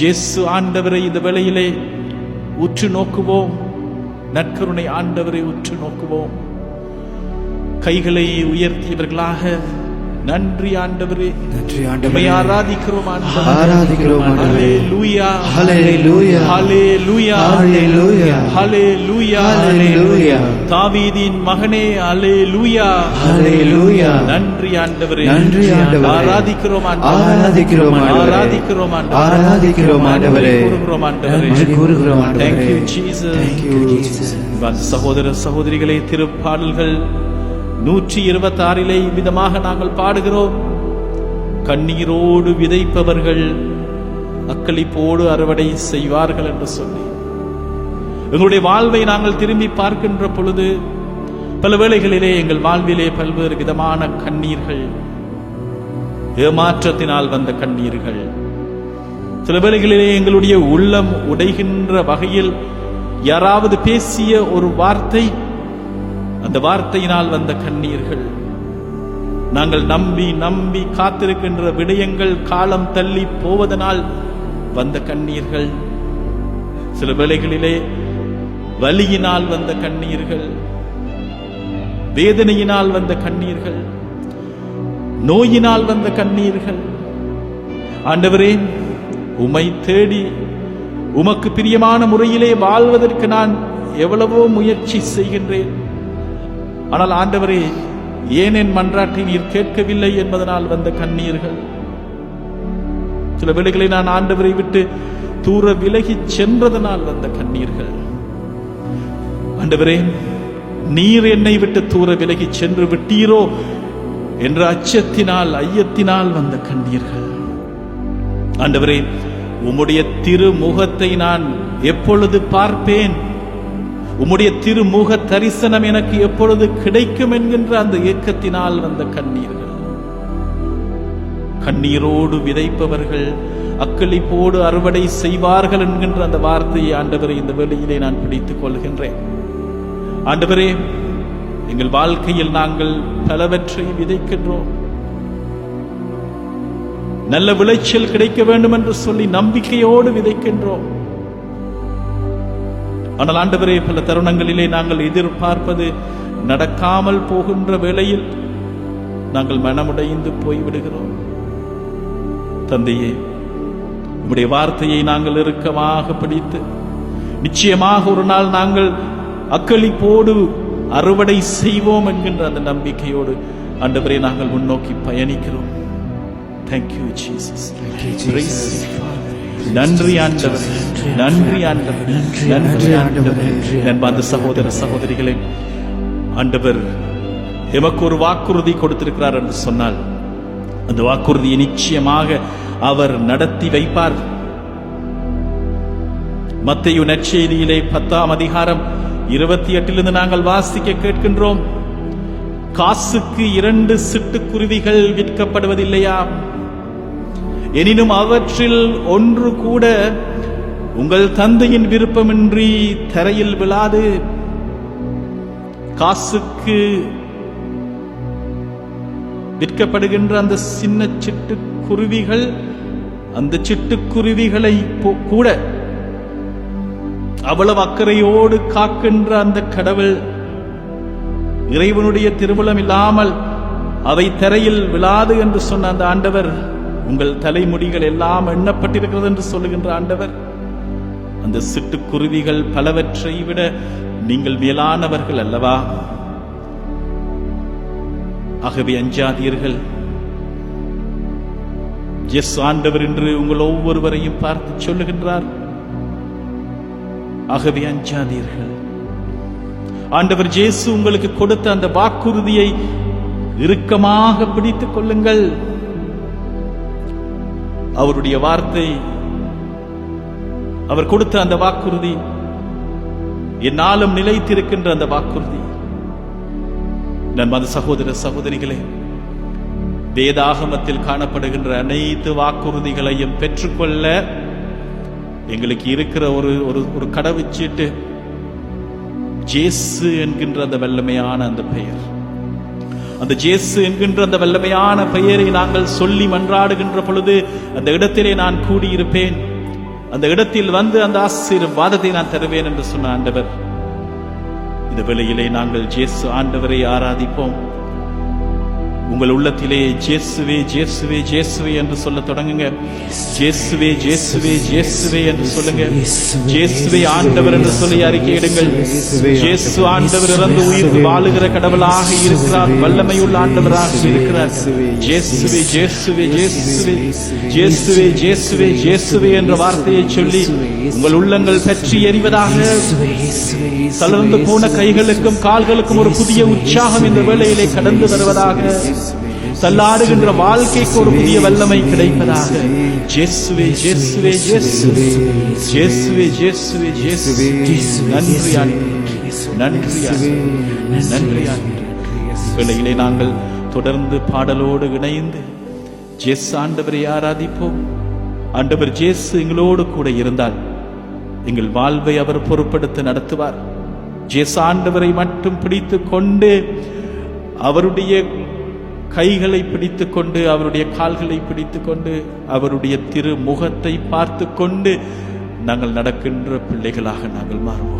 ஜேசு ஆண்டவரை இந்த வேளையிலே உற்று நோக்குவோம். நற்கருணை ஆண்டவரை உற்று நோக்குவோம். கைகளை உயர்த்தியவர்களாக நன்றி ஆண்டவரே. நன்றி ஆண்டவரே. ஆராதிக்கிறோம் ஆண்டவரே. ஆராதிக்கிறோம் ஆண்டவரே. ஹalleluya. ஹalleluya. ஹalleluya. ஹalleluya. ஹalleluya. ஹalleluya. தாவீதின் மகனே ஹalleluya. ஹalleluya. நன்றி ஆண்டவரே. நன்றி ஆண்டவரே. ஆராதிக்கிறோம் ஆண்டவரே. ஆராதிக்கிறோம் ஆண்டவரே. ஆராதிக்கிறோம் ஆண்டவரே. ஆராதிக்கிறோம் ஆண்டவரே. நன்றி கூறுகிறோம் ஆண்டவரே. நன்றி கூறுகிறோம் ஆண்டவரே. Thank you, Jesus. Thank you, Jesus. அன்பார்ந்த சகோதர சகோதரிகளே திருப்பாடல்கள் நூற்றி இருபத்தி ஆறிலே விதமாக நாங்கள் பாடுகிறோம். கண்ணீரோடு விதைப்பவர்கள் அக்களிப்போடு அறுவடை செய்வார்கள் என்று சொல்லி எங்களுடைய வாழ்வை நாங்கள் திரும்பி பார்க்கின்ற பொழுது பல வேளைகளிலே எங்கள் வாழ்விலே பல்வேறு விதமான கண்ணீர்கள் ஏமாற்றத்தினால் வந்த கண்ணீர்கள். சில வேளைகளிலே எங்களுடைய உள்ளம் உடைகின்ற வகையில் யாராவது பேசிய ஒரு வார்த்தை அந்த வார்த்தையினால் வந்த கண்ணீர்கள். நாங்கள் நம்பி நம்பி காத்திருக்கின்ற விடயங்கள் காலம் தள்ளி போவதனால் வந்த கண்ணீர்கள். சில வேளைகளிலே வலியினால் வந்த கண்ணீர்கள். வேதனையினால் வந்த கண்ணீர்கள். நோயினால் வந்த கண்ணீர்கள். ஆண்டவரே உமை தேடி உமக்கு பிரியமான முறையிலே வாழ்வதற்கு நான் எவ்வளவோ முயற்சி செய்கின்றேன். ஆனால் ஆண்டவரே ஏன் என் மன்றாட்டை நீர் கேட்கவில்லை என்பதனால் வந்த கண்ணீர்கள்? சில வேளைகளை நான் ஆண்டவரை விட்டு தூர விலகி சென்றதனால் வந்த கண்ணீர்கள். ஆண்டவரே நீர் என்னை விட்டு தூர விலகி சென்று விட்டீரோ என்ற அச்சத்தினால் ஐயத்தினால் வந்த கண்ணீர்கள். ஆண்டவரே உம்முடைய திருமுகத்தை நான் எப்பொழுது பார்ப்பேன்? உம்முடைய திருமுக தரிசனம் எனக்கு எப்பொழுது கிடைக்கும் என்கின்ற அந்த ஏக்கத்தினால் வந்த கண்ணீர்கள். கண்ணீரோடு விதைப்பவர்கள் அக்களிப்போடு அறுவடை செய்வார்கள் என்கின்ற அந்த வார்த்தையை ஆண்டவரை இந்த வேளையிலே நான் பிடித்துக் கொள்கின்றேன். ஆண்டவரே எங்கள் வாழ்க்கையில் நாங்கள் பலவற்றை விதைக்கின்றோம். நல்ல விளைச்சல் கிடைக்க வேண்டும் என்று சொல்லி நம்பிக்கையோடு விதைக்கின்றோம். ஆனால் ஆண்டவரே பல தருணங்களிலே நாங்கள் எதிர்பார்ப்பது நடக்காமல் போகின்ற வேளையில் நாங்கள் மனமுடைந்து போய்விடுகிறோம். தந்தையே உம்முடைய வார்த்தையை நாங்கள் இறுக்கமாக பிடித்து நிச்சயமாக ஒரு நாள் நாங்கள் அக்களிப்போடு அறுவடை செய்வோம் என்கின்ற அந்த நம்பிக்கையோடு ஆண்டவரே நாங்கள் முன்னோக்கி பயணிக்கிறோம். தேங்க்யூ ஜீசஸ் நன்றி ஆண்டவர் நன்றி ஆண்டவர் நன்றி ஆண்டவர் அன்பார்ந்த சகோதர சகோதரிகளே ஆண்டவர் எமக்கு ஒரு வாக்குறுதி கொடுத்திருக்கிறார் என்று சொன்னால் அந்த வாக்குறுதியை நிச்சயமாக அவர் நடத்தி வைப்பார். மத்தையு நற்செய்தியிலே பத்தாம் அதிகாரம் இருபத்தி எட்டிலிருந்து நாங்கள் வாசிக்க கேட்கின்றோம் காசுக்கு இரண்டு சிட்டுக்குருவிகள் விற்கப்படுவதில்லையா? எனினும் அவற்றில் ஒன்று கூட உங்கள் தந்தையின் விருப்பமின்றி தரையில் விழாது. காசுக்கு விற்கப்படுகின்ற அந்த சின்ன சிட்டுக்குருவிகள் அந்த சிட்டுக்குருவிகளை போ- கூட அவ்வளவு அக்கறையோடு காக்கின்ற அந்த கடவுள் இறைவனுடைய திருமலம் இல்லாமல் அவை தரையில் விழாது என்று சொன்ன அந்த ஆண்டவர் உங்கள் தலைமுடிகள் எல்லாம் எண்ணப்பட்டிருக்கிறது என்று சொல்லுகின்ற ஆண்டவர். அந்த சிட்டுக்குருவிகள் பலவற்றை விட நீங்கள் மேலானவர்கள் அல்லவா? ஆகவே அஞ்சாதீர்கள். எஸ் ஆண்டவர் என்று உங்கள் ஒவ்வொருவரையும் பார்த்து சொல்லுகின்றார். ஆகவே அஞ்சாதீர்கள். ஆண்டவர் ஜேசு உங்களுக்கு கொடுத்த அந்த வாக்குறுதியை இறுக்கமாக பிடித்துக் கொள்ளுங்கள். அவருடைய வார்த்தை அவர் கொடுத்த அந்த வாக்குறுதி என்னாலும் நிலைத்திருக்கின்ற அந்த வாக்குறுதி. நன்மது சகோதர சகோதரிகளே வேதாகமத்தில் காணப்படுகின்ற அனைத்து வாக்குறுதிகளையும் பெற்றுக்கொள்ள எங்களுக்கு இருக்கிற ஒரு ஒரு ஒரு கடவுச்சீட்டு ஜேசு என்கின்ற அந்த வெள்ளமையான அந்த பெயர். அந்த ஜேசு என்கின்ற அந்த வல்லமையான பெயரை நாங்கள் சொல்லி மன்றாடுகின்ற பொழுது அந்த இடத்திலே நான் கூடியிருப்பேன். அந்த இடத்தில் வந்து அந்த ஆசீர்வாதத்தை நான் தருவேன் என்று சொன்ன ஆண்டவர். இந்த வேளையிலே நாங்கள் ஜேசு ஆண்டவரை ஆராதிப்போம். உங்கள் உள்ளத்திலே ஜேசுவே ஜேசுவே ஜேசுவே என்று சொல்ல தொடங்குங்க. ஜேசுவே ஜேசுவே ஜேசுவே என்று சொல்லுங்க. ஜேசுவே ஆண்டவர் என்று சொல்லி அறிக்கையிடுங்கள் ஜேசு ஆண்டவர் இறந்து உயிர் வாழுகிற கடவுளாக இருக்கிறார். வல்லமையுள்ள ஆண்டவராக இருக்கிறார். ஜேசுவே ஜேசுவே ஜேசுவே ஜேசுவே ஜேசுவே ஜேசுவே என்ற வார்த்தையை சொல்லி உங்கள் உள்ளங்கள் பற்றி எறிவதாக தளர்ந்து போன கைகளுக்கும் கால்களுக்கும் ஒரு புதிய உற்சாகம் இந்த வேளையிலே கடந்து வருவதாக தள்ளாடுகின்ற வாழ்க்கைக்கு ஒரு புதிய வல்லமை கிடைப்பதாக ஜேசுவே ஜேசுவே ஜேசுவே ஜேசுவே ஜேசுவே ஜேசுவே நன்றி. நன்றி. நன்றி. வேளையிலே நாங்கள் தொடர்ந்து பாடலோடு இணைந்து ஜேசு ஆண்டவரை ஆராதிப்போம் ஆண்டவர் ஜேசு எங்களோடு கூட இருந்தால் எங்கள் வாழ்வை அவர் பொறுப்படுத்த நடத்துவார் ஜேசு ஆண்டவரை மட்டும் பிடித்து கொண்டு அவருடைய கைகளை பிடித்து கொண்டு அவருடைய கால்களை பிடித்து கொண்டு அவருடைய திரு முகத்தை பார்த்து கொண்டு நாங்கள் நடக்கின்ற பிள்ளைகளாக நாங்கள் மாறுவோம்.